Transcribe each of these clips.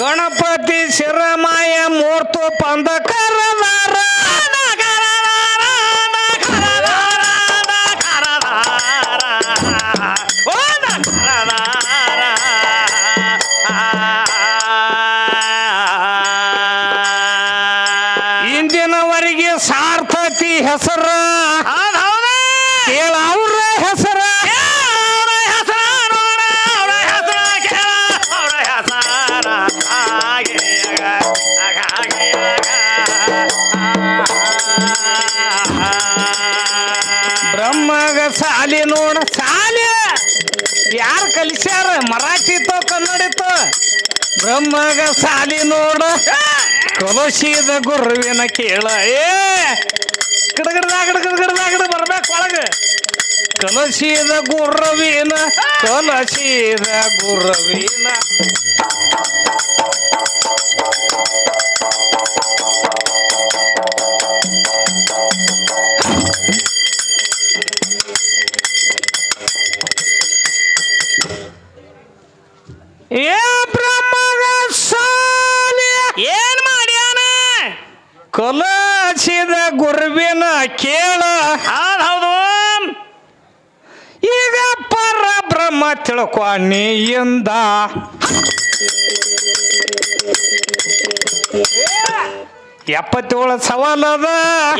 ಗಣಪತಿ ಶಿರಮಾಯ ಮೂರ್ತು ಪಂದ ಇತ್ತೋ ಬ್ರಹ್ಮಗ ಸಾಲಿ ನೋಡ. ಕಲಸಿದ ಗುರುವಿನ ಕೇಳ. ಏ ಕಡಗಡದಾಗಡಗಡದಾಗಡ ಗಿಡಗಿಡದಾಗ ಬರ್ಬೇಕು ಒಳಗ. ಕಲಸಿದ ಗುರುವಿನ ಕಲಸಿದ ಗುರುವಿನ. ಕಲಸಿದ ಗುರುವಿನ ಕೇಳ. ಹೌದ್ ಈಗ ಪರ ಬ್ರಹ್ಮ ತಿಳ್ಕೊಣಿಯಿಂದ ಎಪ್ಪತ್ತೇಳು ಸವಾಲ್ ಅದ.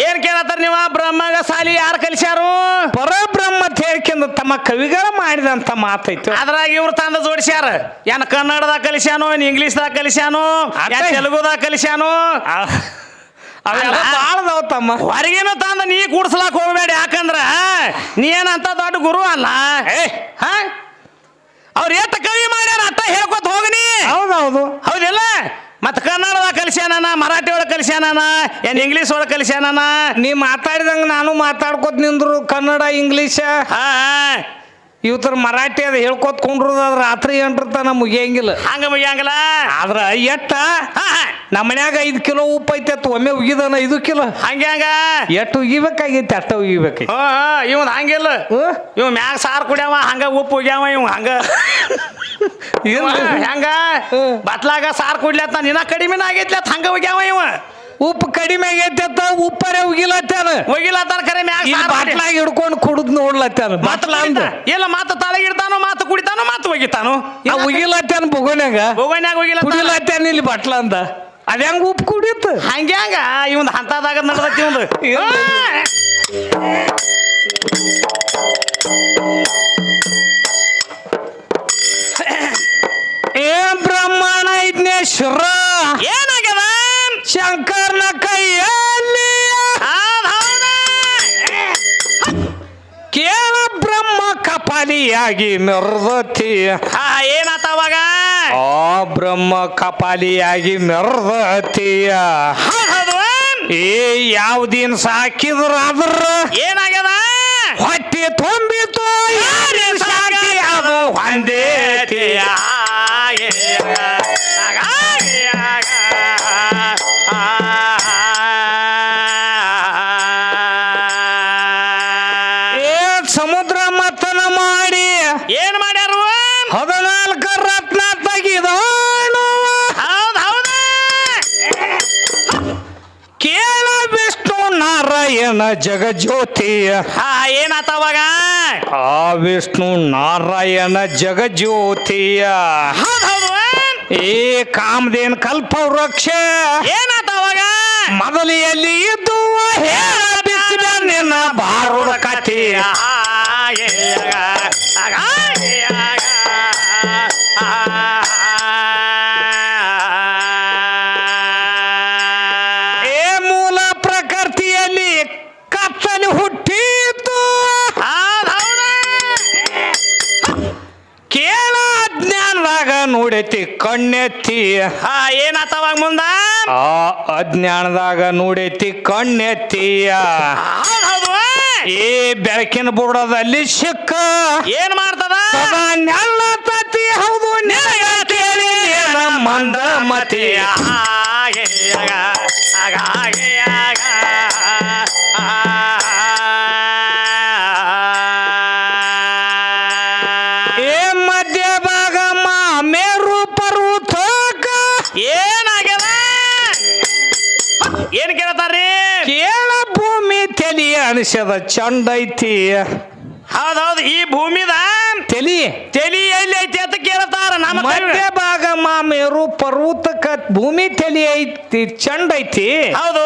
ಏನ್ ಕೇಳತ್ತಾರ ನೀವ? ಬ್ರಹ್ಮಗ ಸಾಲಿ ಯಾರು ಕಲಿಸ್ಯಾರು? ಪರಬ್ರಹ್ಮ ಹೇಳ್ಕಿಂದ ತಮ್ಮ ಕವಿಗಳ ಮಾಡಿದಂತ ಮಾತೈತು. ಅದ್ರಾಗ ಇವ್ರು ತಂದ ಜೋಡಿಸ್ಯಾರ. ಏನ್ ಕನ್ನಡದಾಗ ಕಲಿಸ್ಯಾನು ಏನ್ ಇಂಗ್ಲೀಷ್ದಾಗ ಕಲಿಸ್ಯಾನು. ತೆಲುಗುದಾಗ ಕಲಿಸ್ಯಾನು? ಅವೆಲ್ಲ ಅಲ್ಲ. ತಮ್ಮ ಹೊರಗಿನ ತಂದ ನೀ ಕೂಡ್ಸ್ಲಾಕ್ ಹೋಗ್ಬೇಡ ಯಾಕಂದ್ರ ನೀ ಏನಂತ ದೊಡ್ಡ ಗುರು ಅಲ್ಲ. ಏ. ಹ? ಅವ್ರ ಎತ್ತ ಕವಿ ಮಾಡ್ಯಾರ ಅಟ್ಟ ಹೇಳ್ಕೊತ ಹೋಗನಿ ಹೌದೌದು. ಹೌದಿಲ್ಲ? ಮತ್ ಕನ್ನಡದಾಗ ಕಲಿಸ್ಯಾನ ಮರಾಠಿ ಒಳಗೆ ಕಲಿಸ್ಯಾನ ಏನ್ ಇಂಗ್ಲೀಷ್ ಒಳಗೆ ಕಲಿಸ್ಯಾನ ನೀ ಮಾತಾಡಿದಂಗ ನಾನು ಮಾತಾಡ್ಕೋತ ನಿಂದ್ರು ಕನ್ನಡ ಇಂಗ್ಲೀಷ. ಹಾ. ಇವತ್ತರ ಮರಾಠಿ ಅದು ಹೇಳ್ಕೊತ ಕುಂಡ್ರದ ಅದ್ ರಾತ್ರಿ ಎಂಟ್ರ ತನ ಮುಗಿಯಂಗಿಲ್ಲ. ಹಂಗ ಮುಗಿಯಂಗಿಲ್ಲ? ಆದ್ರ ಎಟ್ಟ. ನಮ್ಮ ಮನ್ಯಾಗ ಐದು ಕಿಲೋ ಉಪ್ಪು ಐತೆ ಒಮ್ಮೆ ಉಗಿದನ ಐದು ಕಿಲೋ. ಹಂಗೆ ಹಂಗ? ಎಷ್ಟು ಉಗಿಬೇಕಾಗೈತಿ ಅಟ್ಟ ಉಗಿಬೇಕೈತಿ ಹ್ಞೂ ಇವನ್ ಹಂಗಿಲ್ಲ? ಇವ್ ಮ್ಯಾಗ ಸಾರು ಕುಡ್ಯಾವ ಹಂಗ ಉಪ್ಪು ಉಗ್ಯಾವ ಇವ್ ಹಂಗ. ಹೆಂಗ? ಹ್ಮ್. ಬಟ್ಲಾಗ ಸಾರು ಕುಡ್ಲತ್ತ ನಿನ್ನ ಕಡಿಮೆನ ಆಗೈತ್ಲತ್ ಹಂಗ ಉಗ್ಯಾವ ಇವ. ಉಪ್ಪು ಕಡಿಮೆ ಆಗೈತೆ ಉಪ್ಪರೆ ಉಗಿಲತ್ತಾನ? ಕಡಿಮೆ ಕರೆ ಮ್ಯಾಗ ಬಾಟ್ಲಾಗ ಹಿಡ್ಕೊಂಡು ಕುಡಿದ್ ನೋಡ್ಲತ್ತಾನ? ಮತ್ತ್ ಬಾಟ್ಲ ಇಲ್ಲ ಮಾತು ತಳಗಿಡ್ತಾನೋ ಮಾತು ಕುಡಿತಾನೋ ಮಾತು ಒಗಿತಾನೋ? ಉಗಿಲತ್ತಾನ ಬೊಗೋನ್ಯಾಗ ಬೋಗನ್ಯಾಗ ಹೋಗಿಲ್ಲ ಕುಡಿಲತ್ತಾನ ಇಲ್ಲಿ ಬಾಟ್ಲ ಅಂತ ಅದ ಹೆಂಗ ಉಪ್ಪು ಕುಡಿಯುತ್ತ? ಹಂಗೆ ಹಂಗ ಇವಂದ್ ಹಂತದಾಗ ನಡೆದೈತಿ ಇವಂದು ಏ ಬ್ರಹ್ಮಣ ಇದ್ನೇಶ್ವರ? ಏನಾಗ್ಯದ ಶಂಕರ್ನ ಕೈಯಲ್ಲಿ. ಕೇಳ ಬ್ರಹ್ಮ ಕಪಾಲಿಯಾಗಿ ಮೆರ್ದತಿ ಹಾ ಏನಾತ ಅವಾಗ? ಆ ಬ್ರಹ್ಮ ಕಪಾಲಿಯಾಗಿ ಮೆರ್ದತಿಯ ಏ ಯಾವ ದಿನ ಸಾಕಿದ್ರ ಅದ್ರ ಏನಾಗ್ಯದ? ಹೊಟ್ಟೆ ತುಂಬಿತು. ಯಾರೇ ಸಾಕಿ ಅದು ಹೊಂದೇತಿ. ನಾರಾಯಣ ಜಗಜ್ಯೋತಿ ಹಾ ಏನಾತ ಅವಾಗ? ಆ ವಿಷ್ಣು ನಾರಾಯಣ ಜಗಜ್ಯೋತಿಯ. ಹೌದ್ ಹೌದು ಏ ಕಾಮದೇನ್ ಕಲ್ಪ ವೃಕ್ಷ ಏನಾತ ಅವಾಗ? ಮೊದಲು ಎಲ್ಲಿ ಇದ್ದು ಹೇಳ ಬಿಸಿಲ ನಿನ್ನ ಕಥೆಯ. ನೋಡೈತಿ ಕಣ್ಣೆತ್ತಿ. ಏನಾತವಾಗ ಮುಂದ? ಆ ಅಜ್ಞಾನದಾಗ ನೋಡೈತಿ ಕಣ್ಣೆತ್ತಿಯ ಏ ಬೆಳಕಿನ ಬುಡದಲ್ಲಿ ಸಿಕ್ಕ. ಏನ್ ಮನುಷ್ಯದ ಚಂಡೈತಿ ಹೌದೌದು ಈ ಭೂಮಿದ ತಲಿ. ತಲಿ ಎಲ್ಲಿ ಐತಿ ಅಂತ ಕೇಳ್ತಾರ ನಮ್ಮ ಮಧ್ಯ ಕವಿ. ಭಾಗ ಮಾಮೇರು ಪರ್ವತಕ್ಕ ಭೂಮಿ ತಲಿ ಐತಿ ಚಂಡ ಐತಿ. ಹೌದು.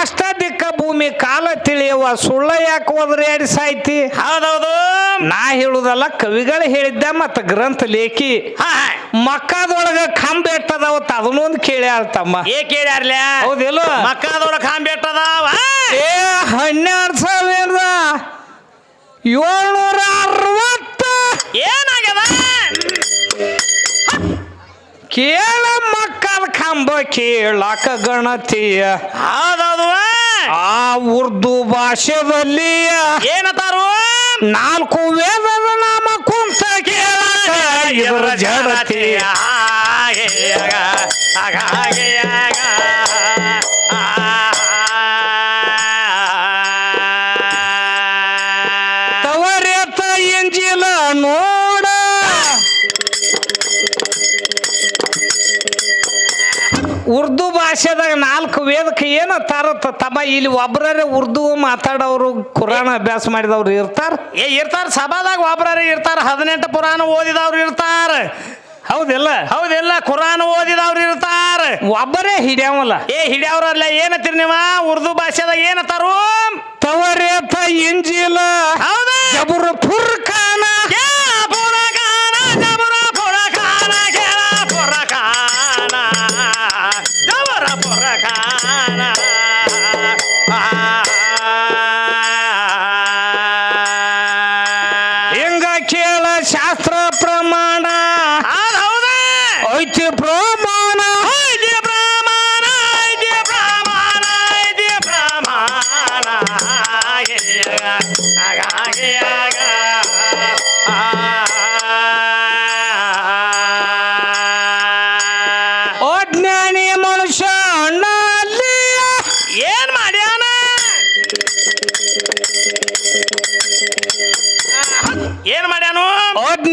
ಅಷ್ಟ ದಿಕ್ಕ ಭೂಮಿ ಕಾಲ ತಿಳಿಯವ ಸುಳ್ಳ ಯಾಕೆ ಹೋದ್ರೆ ಎರಡು ಸಾಯ್ತಿ? ಹೌದೌದು. ನಾ ಹೇಳುದಲ್ಲ ಕವಿಗಳು ಹೇಳಿದ್ದ ಮತ್ತ ಗ್ರಂಥ ಲೇಖಿ. ಹಾ ಹಾ. ಮಕ್ಕದೊಳಗ ಕಂಬ ಎಟ್ಟದವತ್ತ ಅದನ್ನೊಂದು ಕೇಳ್ಯಾಳ ತಮ್ಮ. ಏ ಕೇಳ್ಯಾರ್ಲ? ಹೌದಿಲ್ಲ? ಮಕ್ಕದೊಳಗ ಕಾಂಬೆಟ್ಟದಾವ ಏ ಹನ್ನೆರಡು ಸಾವಿರದ ಏಳ್ನೂರ ಅರವತ್ತ ಕೇಳ ಮಕ್ಕಳ ಕಂಬ ಕೇಳಕ ಗಣತಿಯ. ಹೌದೌದು. ಆ ಉರ್ದು ಭಾಷೆಯಲ್ಲಿ ಏನತಾರು? ನಾಲ್ಕು ವೇದದ ನಾಮ ಕುಂತ ಕೇಳಕ ಇವರ ಜಡತಿಯ. ಹಾಗೆ ಹಾಗೆ ಭಾಷೆದಾಗ ನಾಲ್ಕು ವೇದಕ್ಕೆ ಏನ ತಾರತ್ತ ತಮ್ಮ ಇಲ್ಲಿ ಒಬ್ಬರೇ ಉರ್ದು ಮಾತಾಡೋರು ಕುರಾನ್ ಅಭ್ಯಾಸ ಮಾಡಿದವ್ರು ಇರ್ತಾರ. ಏ ಇರ್ತಾರ ಸಭಾದಾಗ ಒಬ್ಬರೇ ಇರ್ತಾರ ಹದಿನೆಂಟು ಪುರಾಣ ಓದಿದವ್ರು ಇರ್ತಾರ. ಹೌದಿಲ್ಲ? ಹೌದಿಲ್ಲ ಕುರಾನ್ ಓದಿದವ್ರು ಇರ್ತಾರ. ಒಬ್ಬರೇ ಹಿಡಿಯವಲ್ಲ. ಏ ಹಿಡಿಯವ್ರಲ್ಲ ಏನತ್ತೀರಿ ನೀವ? ಉರ್ದು ಭಾಷೆದಾಗ ಏನತ್ತಾರು ತವರೇತ ಇಂಜಿಲ್ ಹೌದಾ. ಜಬುರ್ ಫುರ್ಖಾನ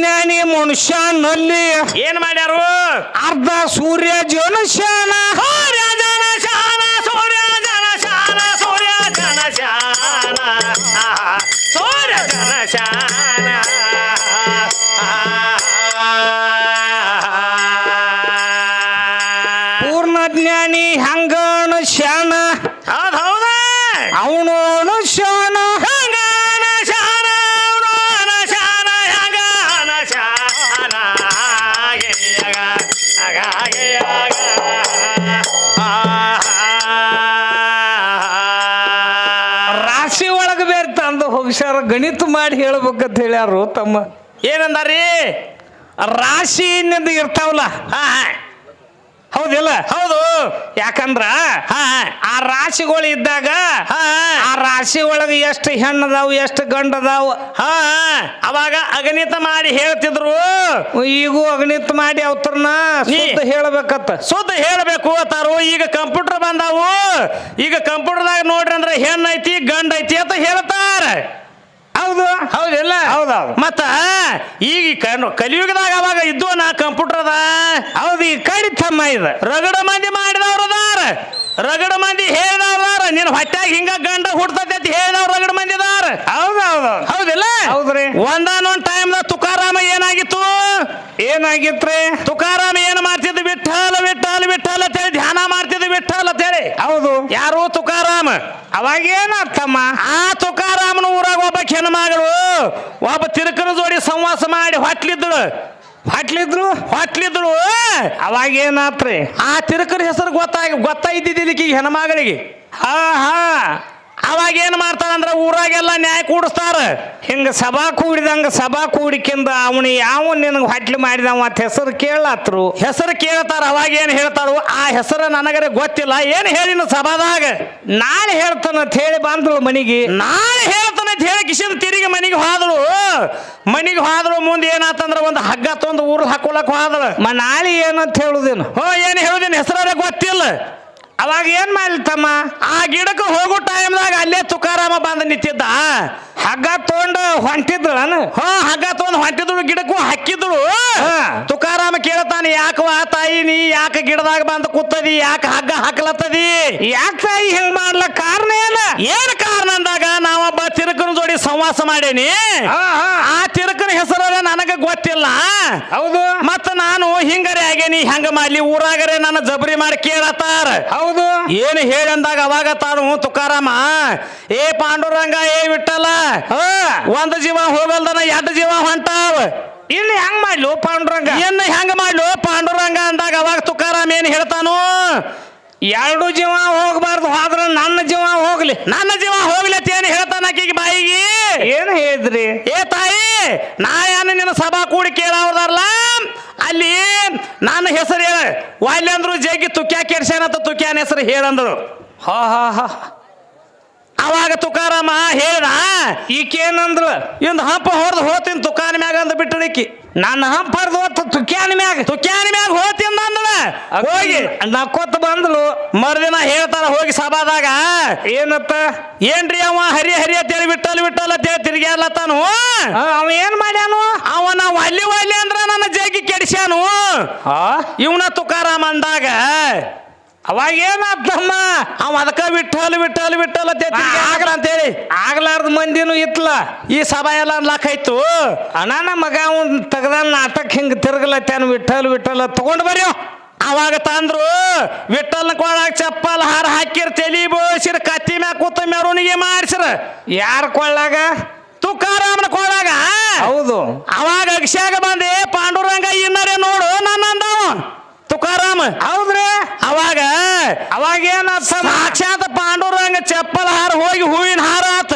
ಅಜ್ಞಾನಿ ಮನುಷ್ಯನಲ್ಲಿ ಏನ್ ಮಾಡ್ಯಾರು? ಅರ್ಧ ಸೂರ್ಯ ಜನಶಾನ ರಾಶಿ ಒಳಗೆ ಬೇರೆ ತಂದು ಹೋಗ್ಸ್ಯಾರ ಗಣಿತ ಮಾಡಿ ಹೇಳ್ಬೇಕಂತ ಹೇಳ್ಯಾರು ತಮ್ಮ. ಏನಂದಾರೀ ರಾಶಿನಿಂದ ಇರ್ತಾವಲ್ಲ? ಹಾ ಹಾ. ಹೌದಿಲ್ಲ? ಹೌದು. ಯಾಕಂದ್ರ ಹಾ ಆ ರಾಶಿಗಳು ಇದ್ದಾಗ ಹಾ ಆ ರಾಶಿ ಒಳಗೆ ಎಷ್ಟು ಹೆಣ್ಣದಾವು ಎಷ್ಟು ಗಂಡದಾವು? ಹಾ ಅವಾಗ ಅಗಣಿತ ಮಾಡಿ ಹೇಳ್ತಿದ್ರು. ಈಗೂ ಅಗಣಿತ ಮಾಡಿ ಅವತರನ ಸುದ್ದ ಹೇಳ್ಬೇಕತ್ತ. ಸುದ್ದ ಹೇಳಬೇಕು ಅತಾರು. ಈಗ ಕಂಪ್ಯೂಟರ್ ಬಂದಾವು. ಈಗ ಕಂಪ್ಯೂಟರ್ದಾಗ ನೋಡ್ರಿ ಅಂದ್ರೆ ಹೆಣ್ಣು ಐತಿ ಗಂಡ ಐತಿ ಅಂತ ಹೇಳ್ತಾರ. ಹೌದು. ಹೌದಿಲ್ಲ ಹೌದೌದು. ಮತ್ತ ಈಗ ಕನ್- ಕಲಿಯುಗದಾಗ ಅವಾಗ ಇದ್ದು ನಾ ಕಂಪ್ಯೂಟರ್ ಅದ. ಹೌದು ಈ ಕಡಿ ತಮ್ಮ ಇದು. ರಗಡ ಮಂದಿ ಮಾಡಿದವ್ರು ಅದಾರ. ರಗಡ ಮಂದಿ ಹೇಳಿದವ್ರದಾರ ನಿನ್ನ ಹೊಟ್ಯಾಗ ಹಿಂಗ ಗಂಡ ಹುಡ್ತೈತಿ ಅಂತ ಹೇಳಿದವ್ರು ರಗಡ ಮಂದಿ ಅದಾರ. ಹೌದು ಹೌದು. ಹೌದಿಲ್ಲ ಹೌದ್ರಿ. ಒಂದಾನೊಂದ್ ಟೈಮ್ದಾಗ ತುಕಾರಾಮ ಏನಾಗಿತ್ತು? ಏನಾಗಿತ್ರಿ? ತುಕಾರಾಮ ಏನ್ ಮಾಡ್ತಿದ್ದು? ವಿಠಲ ವಿಠಲ ವಿಠಲ ಅಂತೇಳಿ ಧ್ಯಾನ ಮಾಡ್ತಿದ್ದು ಅಂತ ಅಂತೇಳಿ ಹೌದು. ಯಾರು? ತುಕಾರಾಮ. ಅವಾಗ ಅವಾಗೇನತ್ತಮ್ಮ ಆ ತುಕಾರಾಮನ ಊರಾಗ ಒಬ್ಬ ಹೆಣ್ಮಗಳು ಒಬ್ಬ ತಿರುಕನ ಜೋಡಿ ಸಂವಾಸ ಮಾಡಿ ಹೊಟ್ಲಿದ್ದಳು. ಹೊಟ್ಲಿದ್ರು? ಹೊಟ್ಲಿದ್ದಳು ಅವಾಗೇನಾತ್ರಿ ಆ ತಿರುಕನ ಹೆಸರು ಗೊತ್ತಾಗಿ ಗೊತ್ತಾಯ್ತಿದ್ದಿಲ್ಲ ಈಗ ಹೆಣ್ಮಗಳಿಗೆ ಹಾ ಹಾ. ಅವಾಗ ಏನ್ ಮಾಡ್ತಾರಂದ್ರೆ ಊರಾಗೆಲ್ಲ ನ್ಯಾಯ ಕೂಡಿಸ್ತಾರ. ಹಿಂಗ ಸಭಾ ಕೂಡಿದಂಗ ಸಭಾ ಕೂಡಿಕಿಂದ ಅವನು ಯಾವ ನಿನಗೆ ಹೊಟ್ಲಿ ಮಾಡಿದವ ಅಂತ ಹೆಸರು ಕೇಳತ್ರು. ಹೆಸರು ಕೇಳ್ತಾರ, ಅವಾಗ ಏನು ಹೇಳ್ತಾರು ಆ ಹೆಸರು ನನಗರೆ ಗೊತ್ತಿಲ್ಲ. ಏನು ಹೇಳಿನ ಸಭಾದಾಗ? ನಾಳೆ ಹೇಳ್ತಾನ ಅಂತ ಹೇಳಿ ಬಂದ್ರು ಮನೆಗೆ. ನಾಳೆ ಹೇಳ್ತಾನೆ ಹೇಳಿ ಕಿಶನ್ ತಿರುಗಿ ಮನೆಗೆ ಹೋದಳು. ಮನೆಗೆ ಹೋದಳು ಮುಂದೆ ಏನಾತಂದ್ರ ಒಂದು ಹಗ್ಗ ತೊಂದು ಊರಲ್ಲಿ ಹಾಕೊಳಕ್ ಹೋದಳು. ಮ ನಾಳೆ ಏನಂತ ಹೇಳುದೇನು? ಹೋ ಏನು ಹೇಳುದಿನ? ಹೆಸರ ಗೊತ್ತಿಲ್ಲ. ಅವಾಗ ಏನ್ ಮಾಡ್ಲಿ ತಮ್ಮ? ಆ ಗಿಡಕ್ಕೆ ಹೋಗೋ ಟೈಮ್ದಾಗ ಅಲ್ಲೇ ತುಕಾರಾಮ ಬಂದು ನಿಂತಿದ್ದ. ಹಗ್ಗ ತಗೊಂಡು ನಾನು. ಹಾ ಹಗ್ಗ ತೊಗೊಂಡು ಹೊಂಟಿದ್ಳು ಗಿಡಕ್ಕೂ ಹಾಕಿದ್ಳು. ಹಾ. ತುಕಾರಾಮ ಕೇಳತಾನೆ ಯಾಕವ ತಾಯಿ ನೀ ಯಾಕೆ ಗಿಡದಾಗ ಬಂದು ಕೂತದಿ? ಯಾಕೆ ಹಗ್ಗ ಹಾಕ್ಲತ್ತದಿ? ಯಾಕೆ ತಾಯಿ ಹಿಂಗ್ ಮಾಡ್ಲಕ್ ಕಾರಣ ಏನ? ಏನ್ ಕಾರಣ ಅಂದಾಗ ನಾವೊಬ್ಬ ತಿರುಕನ ಜೋಡಿ ಸಂವಾಸ ಮಾಡೇನಿ. ಆ ತಿರುಕನ ಹೆಸರು ನನಗ ಗೊತ್ತಿಲ್ಲ. ಹೌದು. ಮತ್ತ ನಾನು ಹಿಂಗರೆ ಆಗೇನಿ ಹೆಂಗ ಮಾಡ್ಲಿ? ಊರಾಗರೆ ನನ್ನ ಜಬರಿ ಮಾಡಿ ಕೇಳತ್ತಾರ. ಹೌದು. ಏನು ಹೇಳಂದಾಗ ಅವಾಗ ತಾನು ತುಕಾರಾಮ ಏ ಪಾಂಡುರಂಗ ಏ ವಿಟ್ಟಲ್ಲ. ಒಂದ್ ಜೀವ ಹೋಗಲ್ದನ ಎರಡು ಜೀವ ಹೊಂಟಾವ. ಇನ್ನು ಹೆಂಗ್ ಮಾಡ್ಲು ಪಾಂಡುರಂಗ? ಏನ್ ಹೆಂಗ್ ಮಾಡ್ಲು ಪಾಂಡುರಂಗ ಅಂದಾಗ ಅವಾಗ ತುಕಾರಾಮ್ ಏನ್ ಹೇಳ್ತಾನು? ಎರಡು ಜೀವ ಹೋಗ್ಬಾರ್ದು ಹೋದ್ರ ನನ್ನ ಜೀವ ಹೋಗ್ಲಿ. ನನ್ನ ಜೀವ ಹೋಗ್ಲತ್ತಿ ಏನ್ ಹೇಳ್ತಾನ ಆಕಿಗೆ ಬಾಯಿಗೆ? ಏನ್ ಹೇಳಿದ್ರಿ? ಏ ತಾಯಿ ನಾ ಏನು ನಿನ್ನ ಸಭಾ ಕೂಡಿ ಕೇಳವ್ರಲ್ಲ ಅಲ್ಲಿ ನನ್ನ ಹೆಸರು ಹೇಳ. ವಾಲ್ಯ ಅಂದ್ರು ಜಗ್ಗಿ ತುಕ್ಯಾ ಕೆಡ್ಸ್ಯಾನಂತ ತುಕ್ಯಾನ ಹೆಸರು ಹೇಳಂದ್ರು. ಹಾ ಹಾ ಹಾ. ಅವಾಗ ತುಕಾರಾಮ ಹೇಳ್ದ ಈಕೇನಂದ್ಲ? ಇಂದ ಹಂಪ ಹೊಡೆದು ಹೋತಿನ್ ತುಕಾನ ಮ್ಯಾಗ ಅಂದ ಬಿಟ್ಟಳಿಕ್ಕಿ ನನ್ನ ಹಂಪರ್ದು ಹೊತ್ತು ತುಕ್ಯಾನ ಮ್ಯಾಗ ತುಕ್ಯಾನ ಮ್ಯಾಗ ಹೋತಿಂದ ಅಂದಳ ಹೋಗಿ ನಕ್ಕೊತ್ ಬಂದ್ಲು ಮರುದಿನ ಹೇಳ್ತಾರ ಹೋಗಿ ಸಭಾದಾಗ ಏನತ್ತ ಏನ್ರಿ ಅವ ಹರಿ ಹರಿ ಅಂತೇಳಿ ಬಿಟ್ಟಲ್ ಬಿಟ್ಟಲ್ ಅಂತೇಳಿ ತಿರ್ಗ್ಯಾಡ್ಲತ್ತಾನು ಅವ ಏನ್ ಮಾಡ್ಯಾನು? ಅವನ ಅಲ್ಲಿ ಒಲ್ಲಿ ಅಂದ್ರ ನನ್ನ ಜಗ್ಗಿ ಕೆಡಿಸ್ಯಾನು. ಆ? ಇವನ ತುಕಾರಾಮ ಅಂದಾಗ ಅವಾಗ ಏನಾತಮ್ಮ ಅವ ಅದಕ್ಕ ವಿಠಲ್ ವಿಠಲ್ ವಿಠಲ್ ಆಗಲ್ಲ ಅಂತೇಳಿ ಆಗ್ಲಾರ್ದ ಮಂದಿನೂ ಇತ್ಲ. ಈ ಸಭಾ ಎಲ್ಲ ಅನ್ಲಾಕಾಯ್ತು ಅಣ್ಣ ಮಗ ಅವನ್ ತೆಗ್ದ ನಾಟಕ ಹಿಂಗ್ ತಿರ್ಗಲತ್ತಾನ ವಿಠಲ್ ವಿಠಲ್ ತಗೊಂಡ್ ಬರ್ಯೋ. ಅವಾಗ ತಂದ್ರು ವಿಠಲ್ನ ಕೊಳಾಗ ಚಪ್ಪಲ್ ಹಾರ ಹಾಕಿರ್ ತಲಿ ಬೋಸಿರ್ ಕತ್ತಿ ಮ್ಯಾಗ ಕೂತ ಮೆರವಣಿಗೆ ಮಾಡಿಸ್ರ. ಯಾರ ಕೊಳ್ಳಾಗ ತುಕಾರಾಮನ ಕೊಳಾಗ. ಹೌದು. ಅವಾಗ ಅಕ್ಷಾಗ ಬಂದೆ ಪಾಂಡುರಂಗ ಇನ್ನರೇ ನೋಡು ನನ್ನ ಅಂದವ ತುಕಾರಾಮ. ಹೌದ್ರಿ. ಅವಾಗ ಅವಾಗ ಏನಾತ ಸಾಕ್ಷಾತ್ ಪಾಂಡುರಂಗ ಚಪ್ಪಲ್ ಹಾರ ಹೋಗಿ ಹೂವಿನ ಹಾರ ಆತ.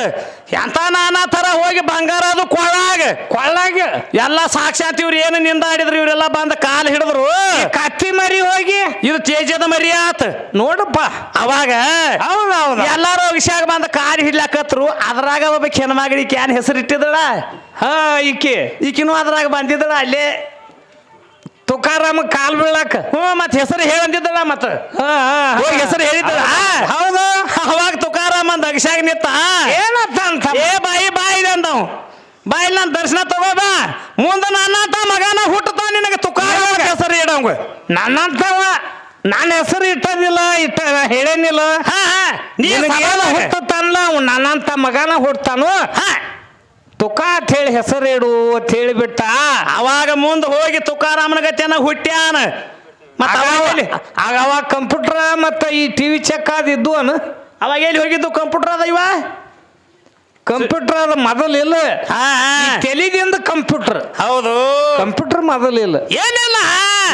ಎಂತ ನಾನಾ ತರ ಹೋಗಿ ಬಂಗಾರ ಅದು ಕೊಳ್ಳಾಗ. ಕೊಳ್ಳಾಗ? ಎಲ್ಲ ಸಾಕ್ಷಾತ್ ಇವ್ರು ಏನು ನಿಂದಾಡಿದ್ರು ಇವರೆಲ್ಲ ಬಂದ ಕಾಲ್ ಹಿಡಿದ್ರು. ಕತ್ತಿ ಮರಿ ಹೋಗಿ? ಇದು ತೇಜದ ಮರಿ ಆತ. ನೋಡಪ್ಪ. ಅವಾಗ ಹೌದು ಹೌದು. ಎಲ್ಲಾರು ವಿಷಯ ಬಂದ ಕಾಲ್ ಹಿಡ್ಲಾಕತ್ರು. ಅದ್ರಾಗ ಒಬ್ಬ ಕೆನಮಾಗಡಿ ಕ್ಯಾನ್ ಹೆಸರು ಇಟ್ಟಿದ್ದಳ ಹಾ ಈಕೆ. ಈಕಿನೂ ಅದ್ರಾಗ ಬಂದಿದ್ದಳ. ಅಲ್ಲೇ ತುಕಾರಾಮ ಕಾಲ್ ಬೀಳಾಕ. ಹ್ಞೂ ಮತ್ ಹೆಸರು ಹೇಳಂದಿದ್ದಲ್ಲ ಮತ್ತೆ. ಹೆಸರು ಹೇಳಿದ್ದಳ ಹೌದು. ಅವಾಗ ತುಕಾರಾಮ ಅಂದ ಅಗಶಾಗ ನಿತ್ತ ಏನತ್ತ ಅಂತ? ಏ ಬಾಯಿ ಬಾಯಿ ಅಂದವ್. ಬಾಯಿ ನಾನು ದರ್ಶನ ತಗೋ ಬಾ ಮುಂದೆ ನನ್ನಂತ ಮಗನ ಹುಟ್ಟುತ್ತಾ ನಿನಗೆ ತುಕಾರಾಮ ಹೆಸರು ಇಡಂಗ. ನನ್ನಂತವ? ನನ್ನ ಹೆಸರು ಇಟ್ಟದಿಲ್ಲ ಇಟ್ಟ ಹೇಳೇನಿಲ್ಲ. ಹಾ ಹಾ. ನೀನು ಹುಟ್ಟುತ್ತಾನಲ್ಲ ನನ್ನಂತ ಮಗನ ಹುಟ್ಟತಾನು ಹಾ. ತುಕಾ ಅಂತ ಹೇಳಿ ಹೆಸರಿಡು ಅಂತ ಹೇಳಿಬಿಟ್ಟ. ಅವಾಗ ಮುಂದೆ ಹೋಗಿ ತುಕಾರಾಮನ ಗತಿಯನ್ನ ಹುಟ್ಟ್ಯಾನ. ಮತ್ತೆ ಆಗ ಅವಾಗ ಕಂಪ್ಯೂಟರ್ ಮತ್ತ ಈ ಟಿವಿ ಚೆಕ್ ಆದ ಇದ್ದು ಅನು. ಅವಾಗ ಎಲ್ಲಿ ಹೋಗಿದ್ದು ಕಂಪ್ಯೂಟರ್ ಅದ ಇವ? ಕಂಪ್ಯೂಟರ್ ಅದ ಮೊದಲಿಲ್ಲ. ತೆಲಿದಿಂದ ಕಂಪ್ಯೂಟರ್. ಹೌದು. ಕಂಪ್ಯೂಟರ್ ಮೊದಲಿಲ್ಲ ಏನಿಲ್ಲ.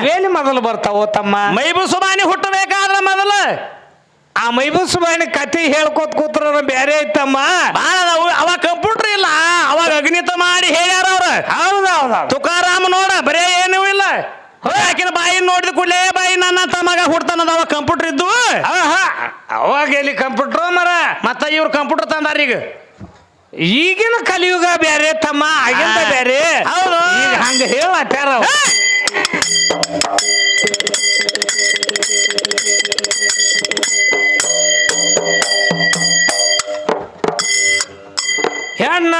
ಏನು ಮೊದಲು ಬರ್ತಾವ ತಮ್ಮ? ಮೈಬು ಸುಮಾನಿ ಹುಟ್ಟಬೇಕಾದ್ರ ಮೊದಲು. ಆ ಮೈಬುಸುಬಾನಿ ಕತೆ ಹೇಳ್ಕೋತ ಕೂತ್ರ ಬೇರೆ ಐತಮ್ಮ. ಅವ ಕಂಪ್ಯೂಟರ್ ಇಲ್ಲ. ಕಾಗುಣಿತ ಮಾಡಿ ಹೇಳ್ಯಾರ ಅವ್ರ. ಹೌದು ತುಕಾರಾಮ್ ನೋಡ ಬರೇ ಏನೂ ಇಲ್ಲ. ಆಕಿನ ಬಾಯಿ ನೋಡಿದ ಕೂಡಲೇ ಬಾಯಿ ನನ್ನ ತಮಗ ಹುಡ್ತಾನದ ಅವ ಕಂಪ್ಯೂಟರ್ ಇದ್ದು. ಅವಾಗ ಎಲ್ಲಿ ಕಂಪ್ಯೂಟರ್ ಮರ? ಮತ್ತ ಇವ್ರು ಕಂಪ್ಯೂಟರ್ ತಂದಾರ ಈಗ? ಈಗಿನ ಕಲಿಯುಗ ಬೇರೆ ತಮ್ಮ ಆಗಿಂದ ಬೇರೆ ಹೌದು. ಹಂಗ ಹೇಳ ಹೆಣ್ಣ